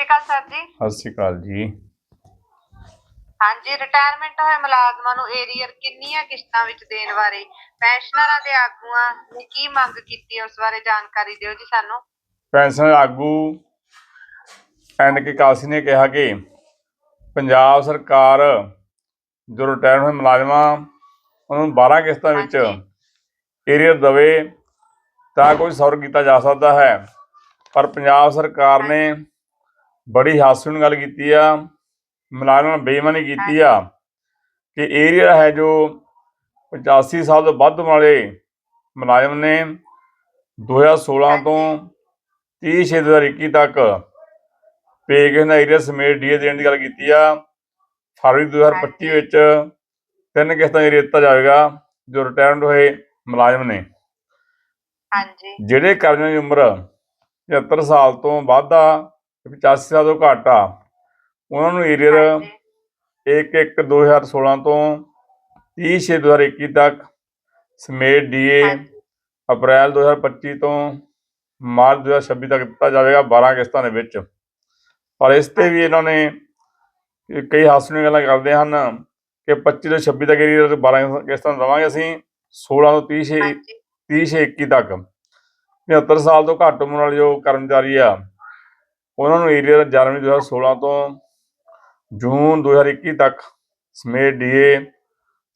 ਸ਼੍ਰੀ ਅਕਾਲ sir ਜੀ। ਸਤਿ ਸ਼੍ਰੀ ਅਕਾਲ ਜੀ। ਹਾਂਜੀ ਰਿਟਾਇਰਮੈਂਟ ਹੋਏ ਮੁਲਾਜ਼ਮਾਂ ਨੂੰ ਏਰੀਅਰ ਕਿੰਨੀਆਂ ਕਿਸ਼ਤਾਂ ਵਿੱਚ ਦੇਣ ਬਾਰੇ ਪੈਨਸ਼ਨਰਾਂ ਦੇ ਆਗੂਆਂ ਨੇ ਕੀ ਮੰਗ ਕੀਤੀ ਉਸ ਬਾਰੇ ਜਾਣਕਾਰੀ ਦਿਓ ਜੀ ਸਾਨੂੰ। ਪੈਨਸ਼ਨ ਆਗੂ ਐਨ ਕੇ ਕਾਸੀ ਨੇ ਕਿਹਾ ਕਿ ਪੰਜਾਬ ਸਰਕਾਰ ਜੋ ਰਿਟਾਇਰ ਹੋਏ ਮੁਲਾਜ਼ਮਾਂ ਉਹਨਾਂ ਨੂੰ 12 ਕਿਸ਼ਤਾਂ ਵਿੱਚ। ਏਰੀਅਰ ਦਵੇ ਤਾਂ ਕੋਈ ਸੌਰ ਕੀਤਾ ਜਾ ਸਕਦਾ ਹੈ। ਪਰ ਪੰਜਾਬ ਸਰਕਾਰ ਨੇ ਬੜੀ ਹਾਸੂਨ ਗੱਲ ਕੀਤੀ ਆ ਮੁਲਾਜ਼ਮਾਂ ਨਾਲ ਬੇਈਮਾਨੀ ਕੀਤੀ ਆ ਕਿ ਏਰੀਅਰ ਹੈ ਜੋ 85 ਸਾਲ ਤੋਂ ਵੱਧ ਵਾਲੇ ਮੁਲਾਜ਼ਮ ਨੇ 2016 ਤੋਂ 30 ਛੇ 2021 ਤੱਕ ਪੇ ਕਿਸੇ ਦਾ ਏਰੀਆ ਸਮੇਤ ਡੀਏ ਦੇਣ ਦੀ ਗੱਲ ਕੀਤੀ ਆ। ਫਰਵਰੀ 2025 ਵਿੱਚ ਤਿੰਨ ਕਿਸ਼ਤਾਂ ਏਰੀਆ ਦਿੱਤਾ ਜਾਵੇਗਾ ਜੋ ਰਿਟਾਇਰਡ ਹੋਏ ਮੁਲਾਜ਼ਮ ਨੇ। ਹਾਂਜੀ। ਜਿਹੜੇ ਕਰਜ਼ਿਆਂ ਦੀ ਉਮਰ 75 ਸਾਲ ਤੋਂ ਵੱਧ ਆ 85 ਸਾਲ ਤੋਂ ਘੱਟ ਆ। ਉਹਨਾਂ ਨੂੰ ਏਰੀਅਰ ਹਾਂਜੀ। 1 1 2016 ਤੋਂ 30 ਛੇ 2021 ਤੱਕ ਸਮੇਤ ਡੀਏ। ਅਪ੍ਰੈਲ 2025 ਤੋਂ ਮਾਰਚ 2026 ਤੱਕ ਦਿੱਤਾ ਜਾਵੇਗਾ 12 ਕਿਸ਼ਤਾਂ ਦੇ ਵਿੱਚ। ਪਰ ਇਸ ਤੇ ਵੀ ਇਹਨਾਂ ਨੇ ਕਈ ਹਾਸਨੀ ਗੱਲਾਂ ਕਰਦੇ ਹਨ ਕਿ 25 ਤੋਂ 26 ਤੱਕ ਏਰੀਆ ਤੇ 12 ਕਿਸ਼ਤਾਂ ਦੇਵਾਂਗੇ ਅਸੀਂ 16 ਤੋਂ 30 ਛੇ ਹਾਂਜੀ। 30 ਛੇ 21 ਤੱਕ। 75 ਸਾਲ ਤੋਂ ਘੱਟ ਉਮਰ ਵਾਲੇ ਜੋ ਕਰਮਚਾਰੀ ਆ। ਉਹਨਾਂ ਨੂੰ ਏਰੀਆ ਜਨਵਰੀ 2016 ਤੋਂ ਜੂਨ 2021 ਤੱਕ ਸਮੇਤ ਡੀਏ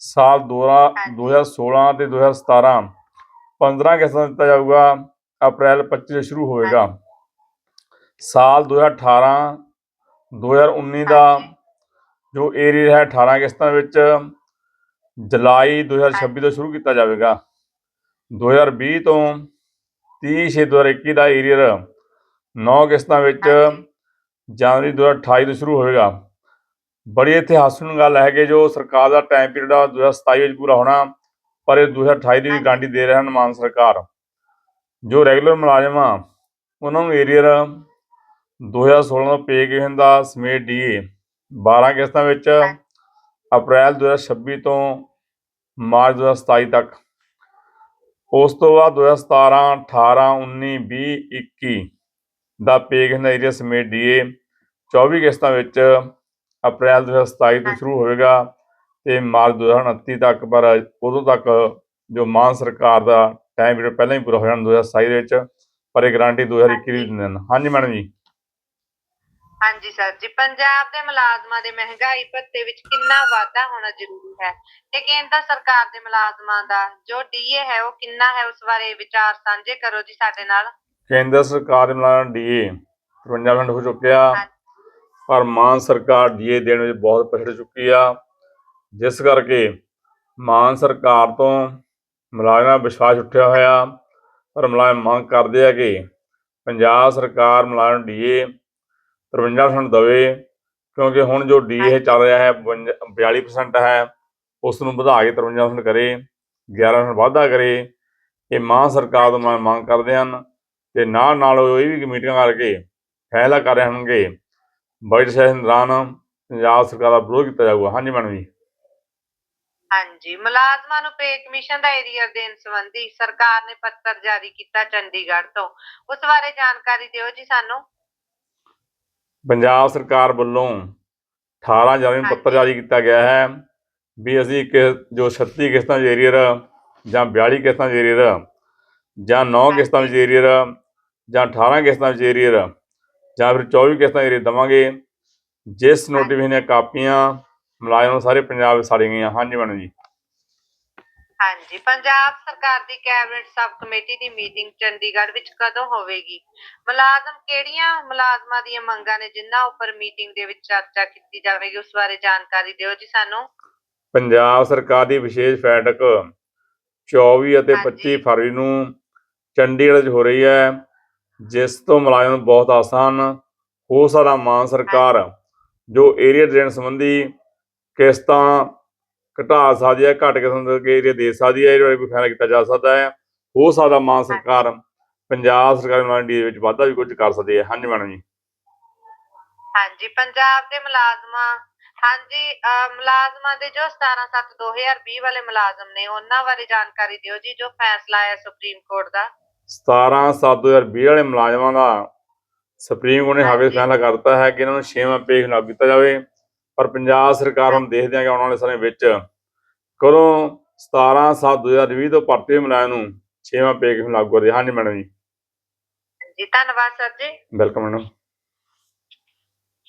ਸਾਲ ਦੌਰਾ 2016 ਤੇ 2017 15 ਕਿਸ਼ਤਾਂ ਦਿੱਤਾ ਜਾਊਗਾ ਅਪ੍ਰੈਲ 25 ਤੋਂ ਸ਼ੁਰੂ ਹੋਏਗਾ ਸਾਲ 2018 2019 ਦਾ ਜੋ ਏਰੀਆ ਹੈ 18 ਕਿਸ਼ਤਾਂ ਵਿੱਚ ਜੁਲਾਈ 2026 ਤੋਂ ਸ਼ੁਰੂ ਕੀਤਾ ਜਾਵੇਗਾ। 2020 ਤੋਂ 30 ਛੇ 2021 ਦਾ ਏਰੀਅਰ 9 ਕਿਸ਼ਤਾਂ ਵਿੱਚ। ਜਨਵਰੀ 2028 ਤੋਂ ਸ਼ੁਰੂ ਹੋਵੇਗਾ ਬੜੀ ਇਤਿਹਾਸਕ ਗੱਲ ਹੈ ਕਿ ਜੋ ਸਰਕਾਰ ਦਾ ਟਾਈਮ ਪੀਰੀਅਡ ਆ 2027 ਵਿੱਚ ਪੂਰਾ ਹੋਣਾ ਪਰ ਇਹ 2028 ਦੀ ਵੀ। ਗਾਰੰਟੀ ਦੇ ਰਹੇ ਹਨ ਮਾਨ ਸਰਕਾਰ ਜੋ ਰੈਗੂਲਰ ਮੁਲਾਜ਼ਮ ਆ ਉਹਨਾਂ ਨੂੰ ਏਰੀਅਰ 2016 ਤੋਂ ਪੇ ਗਏ ਹੁੰਦਾ ਸਮੇਤ ਡੀਏ 12 ਕਿਸ਼ਤਾਂ ਵਿੱਚ। ਅਪ੍ਰੈਲ 2026 ਤੋਂ ਮਾਰਚ 2027 ਤੱਕ ਉਸ ਤੋਂ ਬਾਅਦ 2017 18 19 20 21 ਦਾ ਪੇ ਕਹਿੰਦਾ ਏਰੀਆ ਸਮੇਤ ਡੀਏ 24 ਕਿਸ਼ਤਾਂ ਵਿੱਚ ਅਪ੍ਰੈਲ 2027 ਤੋਂ ਸ਼ੁਰੂ ਹੋਵੇਗਾ ਤੇ ਮਾਰਚ 2029 ਤੱਕ ਪਰ ਉਦੋਂ ਤੱਕ ਜੋ ਮਾਨ ਸਰਕਾਰ ਦਾ ਟਾਈਮ ਪੀਰੀਅਡ ਪਹਿਲਾਂ ਹੀ ਪੂਰਾ ਹੋ ਜਾਣਾ 2027 ਦੇ ਵਿੱਚ ਪਰ ਇਹ ਗਾਰੰਟੀ 2021 ਦੀ ਦਿੰਦੇ ਹਨ। ਹਾਂਜੀ ਮੈਡਮ ਜੀ। ਹਾਂਜੀ ਸਰ ਜੀ ਪੰਜਾਬ ਦੇ ਮੁਲਾਜ਼ਮਾਂ ਦੇ ਮਹਿੰਗਾਈ ਭੱਤੇ ਵਿੱਚ ਕਿੰਨਾ ਵਾਧਾ ਹੋਣਾ ਜ਼ਰੂਰੀ ਹੈ? ਤੇ ਕੇਂਦਰ ਸਰਕਾਰ ਦੇ ਮੁਲਾਜ਼ਮਾਂ ਦਾ ਜੋ ਡੀਏ ਹੈ ਉਹ ਕਿੰਨਾ ਹੈ? ਉਸ ਬਾਰੇ ਵਿਚਾਰ ਸਾਂਝੇ ਕਰੋ ਜੀ ਸਾਡੇ ਨਾਲ। ਕੇਂਦਰ ਸਰਕਾਰ ਦੇ ਨਾਲ ਡੀਏ 53% ਹੋ ਚੁੱਕਿਆ। ਪਰ ਮਾਨ ਸਰਕਾਰ ਡੀਏ ਦੇਣ ਵਿੱਚ ਬਹੁਤ ਪਛੜ ਚੁੱਕੀ ਆ। ਜਿਸ ਕਰਕੇ ਮਾਨ ਸਰਕਾਰ ਤੋਂ ਮੁਲਾਜ਼ਮਾਂ ਵਿਸ਼ਵਾਸ ਉੱਠਿਆ ਹੋਇਆ। ਪਰ ਮੁਲਾਜ਼ਮ ਮੰਗ ਕਰਦੇ ਆ ਕਿ ਪੰਜਾਬ ਸਰਕਾਰ ਮੁਲਾਜ਼ਮ ਡੀਏ 53% ਦੇਵੇ। ਕਿਉਂਕਿ ਹੁਣ ਜੋ ਡੀਏ ਚੱਲ ਰਿਹਾ ਹੈ 52 42% ਹੈ ਉਸ ਨੂੰ ਵਧਾ ਕੇ 53% ਕਰੇ 11% ਵਾਧਾ ਕਰੇ। ਇਹ ਮਾਨ ਸਰਕਾਰ ਤੋਂ ਮ- ਮੰਗ ਕਰਦੇ ਹਨ। ਤੇ ਨਾਲ ਨਾਲ ਉਹ ਇਹ ਵੀ ਮੀਟਿੰਗਾਂ ਕਰਕੇ ਫੈਸਲਾ ਕਰ ਰਹੇ ਹਨਗੇ ਬਜਟ ਸੈਸ਼ਨ ਦੌਰਾਨ ਪੰਜਾਬ ਸਰਕਾਰ ਦਾ ਵਿਰੋਧ ਕੀਤਾ ਜਾਊਗਾ। ਹਾਂਜੀ ਮੈਡਮ ਜੀ। ਹਾਂਜੀ ਮੁਲਾਜ਼ਮਾਂ ਨੂੰ ਪੇ ਕਮਿਸ਼ਨ ਦਾ ਏਰੀਅਰ ਦੇਣ ਸੰਬੰਧੀ ਸਰਕਾਰ ਨੇ ਪੱਤਰ ਜਾਰੀ ਕੀਤਾ ਚੰਡੀਗੜ੍ਹ ਤੋਂ। ਉਸ ਬਾਰੇ ਜਾਣਕਾਰੀ ਦਿਓ ਜੀ ਸਾਨੂੰ। ਪੰਜਾਬ ਸਰਕਾਰ ਵੱਲੋਂ 18 ਜਨਵਰੀ ਨੂੰ ਪੱਤਰ ਜਾਰੀ ਕੀਤਾ ਗਿਆ ਹੈ ਵੀ ਅਸੀਂ ਜੋ 36 ਕਿਸ਼ਤਾਂ ਏਰੀਅਰ ਜਾਂ 42 ਕਿਸ਼ਤਾਂ ਏਰੀਅਰ ਜਾਂ 9 ਕਿਸ਼ਤਾਂ ਏਰੀਅਰ ਜਾਂ 18 ਕਿਸ਼ਤਾਂ ਵਿੱਚ ਏਰੀਅਰ ਜਾਂ ਫਿਰ 24 ਕਿਸ਼ਤਾਂ ਏਰੀਅਰ ਦਵਾਂਗੇ। ਜਿਸ ਨੋਟੀਫਿਕੇਸ਼ਨ ਦੀਆਂ ਕਾਪੀਆਂ ਮੁਲਾਜ਼ਮਾਂ ਸਾਰੇ ਪੰਜਾਬ ਵਿੱਚ ਸਾੜੀਆਂ ਗਈਆਂ। ਹਾਂਜੀ ਮੈਡਮ ਜੀ। ਹਾਂਜੀ ਪੰਜਾਬ ਸਰਕਾਰ ਦੀ ਕੈਬਨਿਟ ਸਬ ਕਮੇਟੀ ਦੀ ਮੀਟਿੰਗ ਚੰਡੀਗੜ੍ਹ ਵਿੱਚ ਕਦੋਂ ਹੋਵੇਗੀ? ਮੁਲਾਜ਼ਮ ਕਿਹੜੀਆਂ ਮੁਲਾਜ਼ਮਾਂ ਦੀਆਂ ਮੰਗਾਂ ਨੇ ਜਿਨ੍ਹਾਂ ਉੱਪਰ ਮੀਟਿੰਗ ਦੇ ਵਿੱਚ ਚਰਚਾ ਕੀਤੀ ਜਾਵੇਗੀ? ਉਸ ਬਾਰੇ ਜਾਣਕਾਰੀ ਦਿਓ ਜੀ ਸਾਨੂੰ। ਪੰਜਾਬ ਸਰਕਾਰ ਦੀ ਵਿਸ਼ੇਸ਼ ਬੈਠਕ 24 ਅਤੇ ਹਾਂਜੀ। 25 ਫਰਵਰੀ ਨੂੰ ਚੰਡੀਗੜ੍ਹ 'ਚ ਹੋ ਰਹੀ ਹੈ। ਜਿਸ ਤੋਂ ਮੁਲਾਜ਼ਮ ਬਹੁਤ ਆਸਾਨ ਹੋ ਸਕਦਾ ਮਾਨ ਸਰਕਾਰ ਜੋ ਏਰੀਆ ਦੇਣ ਸੰਬੰਧੀ ਕਿਸ਼ਤਾਂ ਘਟਾ ਸਕਦੀ ਹੈ ਘੱਟ ਕਿਸਮ ਦੇ ਏਰੀਆ ਦੇ ਸਕਦੀ ਹੈ ਇਹਦੇ ਬਾਰੇ ਫੈਸਲਾ ਕੀਤਾ ਜਾ ਸਕਦਾ ਹੈ। ਹੋ ਸਕਦਾ ਮਾਨ ਸਰਕਾਰ ਪੰਜਾਬ ਸਰਕਾਰ ਮੁਲਾਜ਼ਮ ਦੀ ਵਿੱਚ ਵਾਧਾ ਵੀ ਕੁਝ ਕਰ ਸਕਦੀ ਹੈ। ਹਾਂਜੀ ਮੈਡਮ ਜੀ। ਹਾਂਜੀ ਪੰਜਾਬ ਦੇ ਮੁਲਾਜ਼ਮਾਂ ਹਾਂਜੀ ਮੁਲਾਜ਼ਮਾਂ ਦੇ ਜੋ 17/7/2020 ਵਾਲੇ ਮੁਲਾਜ਼ਮ ਨੇ ਉਹਨਾਂ ਬਾਰੇ ਜਾਣਕਾਰੀ ਦਿਓ ਜੀ ਜੋ ਫੈਸਲਾ ਆਇਆ ਸੁਪਰੀਮ ਕੋਰਟ ਦਾ। 17 7 2020 ਵਾਲੇ ਮੁਲਾਜ਼ਮਾਂ ਦਾ ਸੁਪਰੀਮ ਕੋਰਟ ਨੇ ਹਾਵੇ। ਫੈਸਲਾ ਕਰਤਾ ਹੈ ਕਿ ਇਹਨਾਂ ਨੂੰ ਛੇਵਾਂ ਪੇ ਲਾਗੂ ਕੀਤਾ ਜਾਵੇ। ਪਰ ਪੰਜਾਬ ਸਰਕਾਰ ਹੁਣ ਦੇਖਦੇ ਹਾਂ ਕਿ ਆਉਣ ਵਾਲੇ ਸਮੇਂ ਵਿੱਚ ਕਦੋਂ 17 7 2020 ਤੋਂ ਭਰਤੀ ਮੁਲਾਜ਼ਮ ਨੂੰ ਛੇਵਾਂ ਪੇ ਲਾਗੂ ਕਰਦੇ। ਹਾਂਜੀ ਮੈਡਮ ਜੀ। ਜੀ ਧੰਨਵਾਦ ਸਰ ਜੀ। Welcome madam.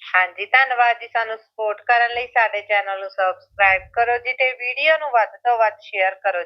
ਹਾਂਜੀ ਧੰਨਵਾਦ ਜੀ ਸਾਨੂੰ ਸਪੋਰਟ ਕਰਨ ਲਈ। ਸਾਡੇ ਚੈਨਲ ਨੂੰ ਸਬਸਕ੍ਰਾਈਬ ਕਰੋ ਜੀ ਤੇ ਵੀਡੀਓ ਨੂੰ ਵੱਧ ਤੋਂ ਵੱਧ ਸ਼ੇਅਰ ਕਰੋ